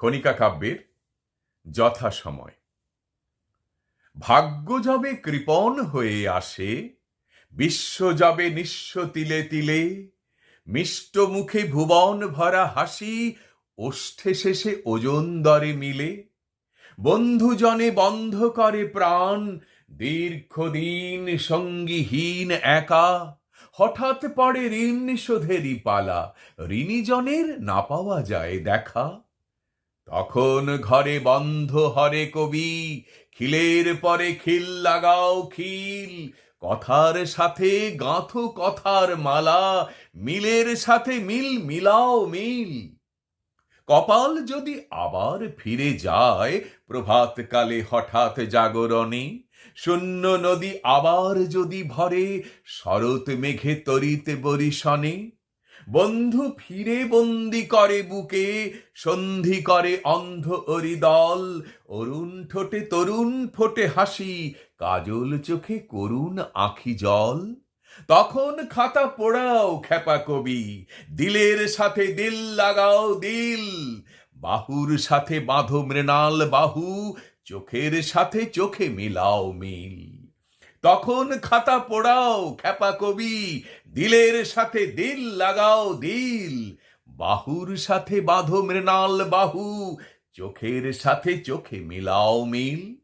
খনিকা কাব্যের যথাসময়। ভাগ্য যবে কৃপণ হয়ে আসে, বিশ্ব যবে নিঃস্ব তিলে তিলে, মিষ্ট মুখে ভুবন ভরা হাসি ওষ্ঠে শেষে ওজন দরে মিলে। বন্ধুজনে বন্ধ করে প্রাণ, দীর্ঘদিন সঙ্গীহীন একা, হঠাৎ পড়ে ঋণ শোধেরই পালা, ঋণীজনের না পাওয়া যায় দেখা। তখন ঘরে বন্ধ হরে কবি, খিলের পরে খিল লাগাও খিল। কথার সাথে গাঁথো কথার মালা, মিলের সাথে মিল মিলাও মিল। কপাল যদি আবার ফিরে যায় প্রভাতকালে হঠাৎ জাগরণে, শূন্য নদী আবার যদি ভরে, শরৎ মেঘে তরিতে বরিশনে বন্ধু ফিরে বন্দি করে বুকে, সন্ধি করে অন্ধ অরিদল অরুণ ঠোঁটে তরুণ ফোটে হাসি, কাজল চোখে করুণ আখি জল। তখন খাতা পোড়াও খেপা কবি, দিলের সাথে দিল লাগাও দিল। বাহুর সাথে বাঁধো মৃণাল বাহু, চোখের সাথে চোখে মিলাও মিল। তখন খাতা পোড়াও, খ্যাপা কবি, দিলের সাথে দিল লাগাও দিল। বাহুর সাথে বাঁধো মৃণাল বাহু, চোখের সাথে চোখে মিলাও মিল।